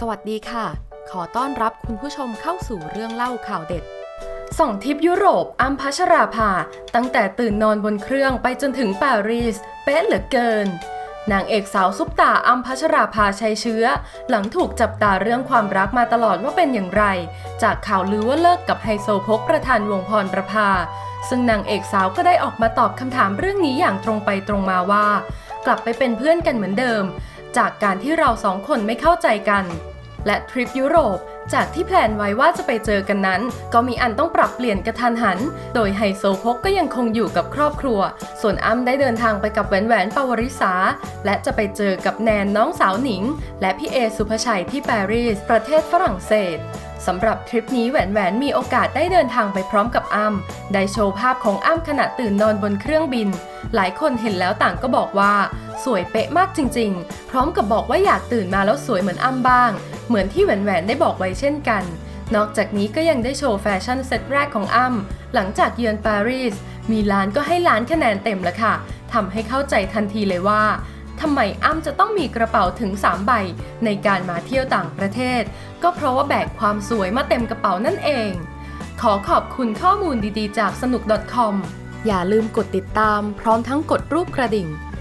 สวัสดีค่ะ ขอต้อนรับคุณผู้ชมเข้าสู่เรื่องเล่าข่าวเด็ด ส่องทิปยุโรปอัมพัชราภา ตั้งแต่ตื่นนอนบนเครื่องไปจนถึงปารีส เป๊ะเหลือเกิน นางเอกสาวซุปตาอัมพัชราภาชัยเชื้อ หลังถูกจับตาเรื่องความรักมาตลอดว่าเป็นอย่างไร จากข่าวลือว่าเลิกกับไฮโซพกประธานวงพรประภา ซึ่งนางเอกสาวก็ได้ออกมาตอบคำถามเรื่องนี้อย่างตรงไปตรงมาว่า กลับไปเป็นเพื่อนกันเหมือนเดิม จากการที่เราสองคนไม่เข้าใจกัน และทริปยุโรปจากที่แพลนไว้ว่าจะไปเจอกันนั้น ก็มีอันต้องปรับเปลี่ยนกระทันหัน โดยไฮโซโพกก็ยังคงอยู่กับครอบครัว ส่วนอ้ำได้เดินทางไปกับแหวนแหวนปาวริสาและจะไปเจอกับแนนน้องสาวหนิง และพี่เอสุภชัยที่ปารีส ประเทศฝรั่งเศสสำหรับทริปนี้แหวนแหวนมีโอกาสได้เดินทางไปพร้อมกับอ้ำได้โชว์ภาพของอ้ำขณะตื่นนอนบนเครื่องบิน หลายคนเห็นแล้วต่างก็บอกว่า สวยเป๊ะมากจริงๆ พร้อมกับบอกว่าอยากตื่นมาแล้วสวยเหมือนอ้ำบ้าง เหมือนที่แหวนแหวนได้บอกไว้เช่นกัน นอกจากนี้ก็ยังได้โชว์แฟชั่นเซตแรกของอ้ำหลังจากเยือนปารีสมีล้านก็ให้ล้านคะแนนเต็มแล้วค่ะทำให้เข้าใจทันทีเลยว่าทำไมอ้ำจะต้องมีกระเป๋าถึง 3 ใบ ในการมาเที่ยวต่างประเทศ ก็เพราะว่าแบกความสวยมาเต็มกระเป๋านั่นเอง ขอขอบคุณข้อมูลดีๆ จากสนุก .com อย่าลืมกดติดตามพร้อมทั้งกดรูปกระดิ่ง